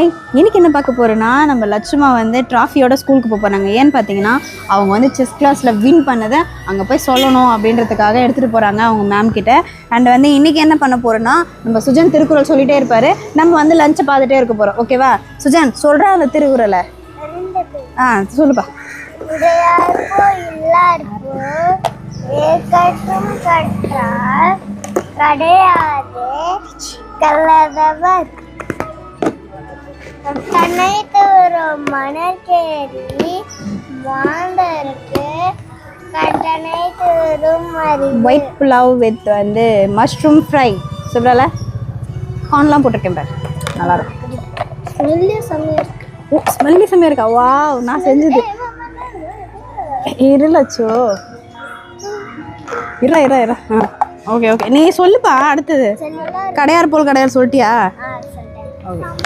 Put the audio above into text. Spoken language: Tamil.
ஹாய். இன்னைக்கு என்ன பார்க்க போகிறேன்னா நம்ம லட்சுமா வந்து ட்ராஃபியோட ஸ்கூலுக்கு போக போகிறாங்க ஏன்னு பார்த்தீங்கன்னா அவங்க வந்து செஸ் கிளாஸில் வின் பண்ணதை அங்கே போய் சொல்லணும் அப்படின்றதுக்காக எடுத்துகிட்டு போகிறாங்க அவங்க மேம் கிட்ட. அண்ட் வந்து இன்னைக்கு என்ன பண்ண போகிறோன்னா நம்ம சுஜன் திருக்குறள் சொல்லிட்டே இருப்பார். நம்ம வந்து லஞ்சை பார்த்துட்டே இருக்க போகிறோம் ஓகேவா சுஜன் சொல்கிறா அந்த திருக்குறளை? ஆ சொல்லுப்பா. கடையாது தன்னை தோறும் மணற்கேரி மாந்தருக்கு கட்டணை தோறும் அறிவு. ஒயிட் புலாவ் வித் வந்து மஷ்ரூம் ஃப்ரை சொல்கிறல கார்ன்லாம் போட்டிருக்கேன் பாரு. நல்லா இருக்கும் ஸ்மெல்லு சமையல் ஓ ஸ்மெல்லி செம்மையாக இருக்கா? வா நான் செஞ்சது. இருலச்சோ இரா இரா இரா ஆ ஓகே ஓகே நீ சொல்லுப்பா அடுத்தது. கடையார் போல் கடையார் சொல்லிட்டியா? ஓகே